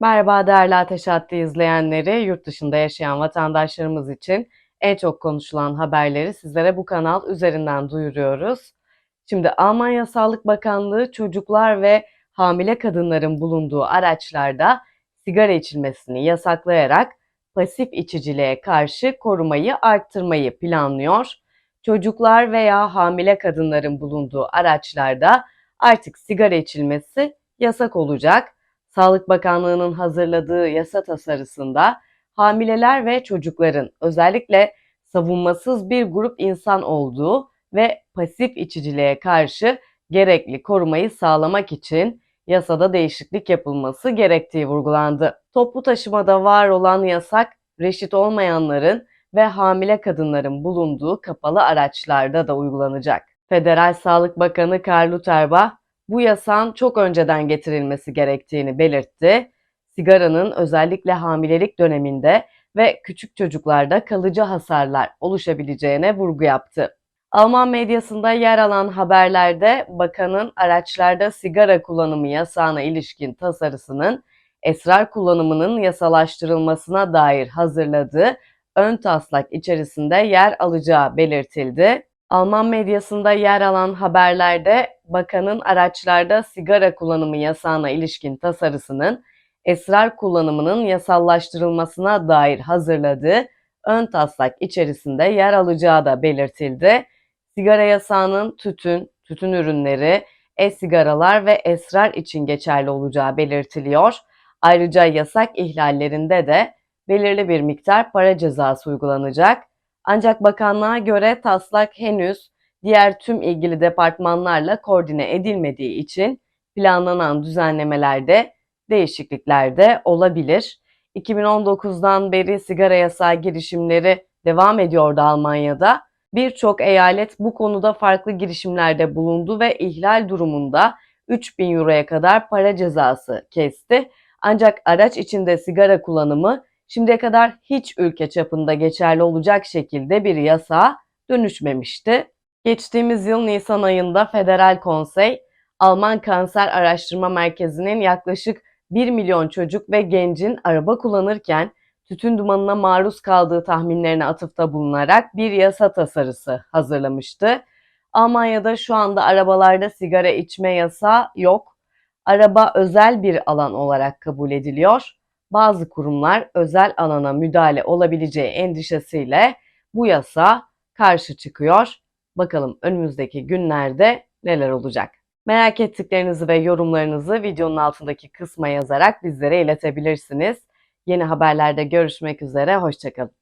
Merhaba değerli Ateş Hattı izleyenleri, yurt dışında yaşayan vatandaşlarımız için en çok konuşulan haberleri sizlere bu kanal üzerinden duyuruyoruz. Şimdi Almanya Sağlık Bakanlığı çocuklar ve hamile kadınların bulunduğu araçlarda sigara içilmesini yasaklayarak pasif içiciliğe karşı korumayı arttırmayı planlıyor. Çocuklar veya hamile kadınların bulunduğu araçlarda artık sigara içilmesi yasak olacak. Sağlık Bakanlığı'nın hazırladığı yasa tasarısında hamileler ve çocukların özellikle savunmasız bir grup insan olduğu ve pasif içiciliğe karşı gerekli korumayı sağlamak için yasada değişiklik yapılması gerektiği vurgulandı. Toplu taşımada var olan yasak reşit olmayanların ve hamile kadınların bulunduğu kapalı araçlarda da uygulanacak. Federal Sağlık Bakanı Karl Lauterbach bu yasağın çok önceden getirilmesi gerektiğini belirtti. Sigaranın özellikle hamilelik döneminde ve küçük çocuklarda kalıcı hasarlar oluşabileceğine vurgu yaptı. Alman medyasında yer alan haberlerde bakanın araçlarda sigara kullanımı yasağına ilişkin tasarısının esrar kullanımının yasalaştırılmasına dair hazırladığı ön taslak içerisinde yer alacağı belirtildi. Alman medyasında yer alan haberlerde bakanın araçlarda sigara kullanımı yasağına ilişkin tasarısının esrar kullanımının yasallaştırılmasına dair hazırladığı ön taslak içerisinde yer alacağı da belirtildi. Sigara yasağının tütün, tütün ürünleri, e-sigaralar ve esrar için geçerli olacağı belirtiliyor. Ayrıca yasak ihlallerinde de belirli bir miktar para cezası uygulanacak. Ancak bakanlığa göre taslak henüz diğer tüm ilgili departmanlarla koordine edilmediği için planlanan düzenlemelerde değişiklikler de olabilir. 2019'dan beri sigara yasağı girişimleri devam ediyordu Almanya'da. Birçok eyalet bu konuda farklı girişimlerde bulundu ve ihlal durumunda 3000 euroya kadar para cezası kesti. Ancak araç içinde sigara kullanımı şimdiye kadar hiç ülke çapında geçerli olacak şekilde bir yasa dönüşmemişti. Geçtiğimiz yıl Nisan ayında Federal Konsey, Alman Kanser Araştırma Merkezi'nin yaklaşık 1 milyon çocuk ve gencin araba kullanırken tütün dumanına maruz kaldığı tahminlerine atıfta bulunarak bir yasa tasarısı hazırlamıştı. Almanya'da şu anda arabalarda sigara içme yasağı yok. Araba özel bir alan olarak kabul ediliyor. Bazı kurumlar özel alana müdahale olabileceği endişesiyle bu yasa karşı çıkıyor. Bakalım önümüzdeki günlerde neler olacak. Merak ettiklerinizi ve yorumlarınızı videonun altındaki kısma yazarak bizlere iletebilirsiniz. Yeni haberlerde görüşmek üzere, hoşçakalın.